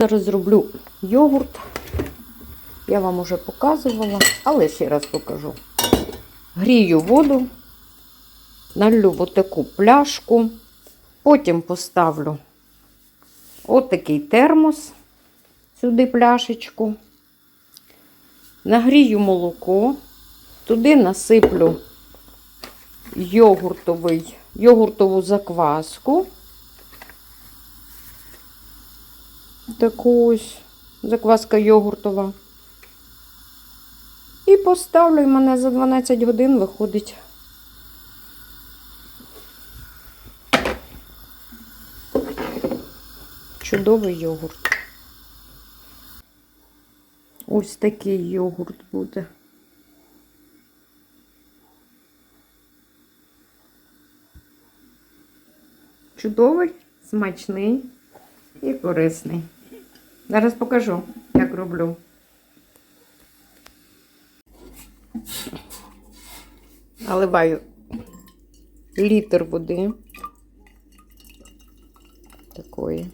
Зараз зроблю йогурт. Я вам уже показувала, але ще раз покажу. Грію воду, налью в таку пляшку, потім поставлю отакий термос, сюди пляшечку, нагрію молоко, туди насиплю йогуртовий, йогуртову закваску. Таку ось закваска йогуртова. І поставлю, і мене за 12 годин виходить. Чудовий йогурт. Ось такий йогурт буде. Чудовий, смачний і корисний. Зараз покажу, як роблю. Наливаю літр води. Такої.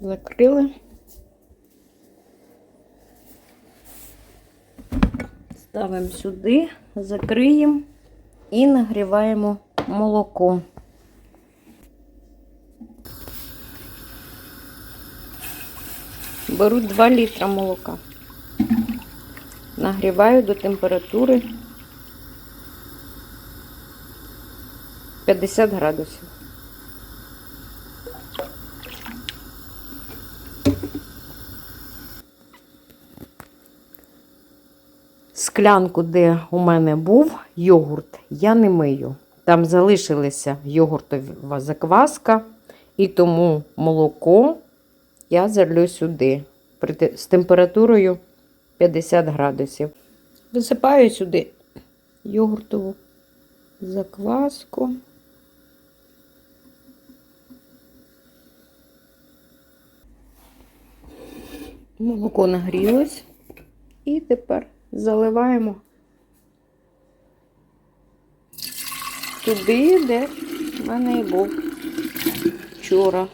Закрили. Ставимо сюди, закриємо і нагріваємо молоко. Беру 2 літра молока. Нагріваю до температури 50 градусів. Склянку, де у мене був йогурт, я не мию. Там залишилася йогуртова закваска, і тому молоко я залью сюди з температурою 50 градусів. Висипаю сюди йогуртову закваску. Молоко нагрілось. І тепер заливаємо туди, де в мене і був вчора.